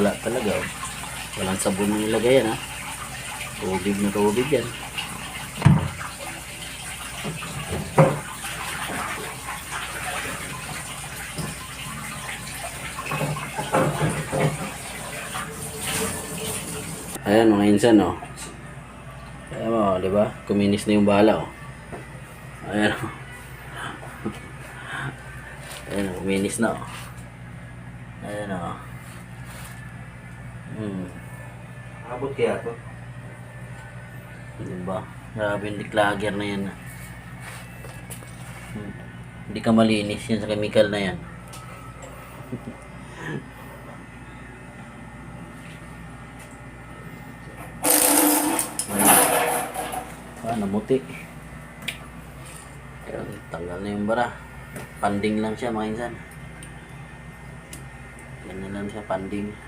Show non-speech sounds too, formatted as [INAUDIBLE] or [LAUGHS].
pula talaga. Oh. Walang sabon na nilagay yan ha. Tubig na tubig yan. Ayan mga insan oh. Ayan mo, di ba? Kuminis na yung bala oh. Ayan oh. [LAUGHS] Ayan, oh, kuminis na oh. Ayan oh. Hmm. Abot kaya to? Di ba? Grabe yung declagger na yan. Hmm. Hindi ka malinis yan sa chemical na yan. [LAUGHS] ah, namuti. Ayan, tanggal na yung bara. Panding lang siya mga insan. Yan na lang siya, panding.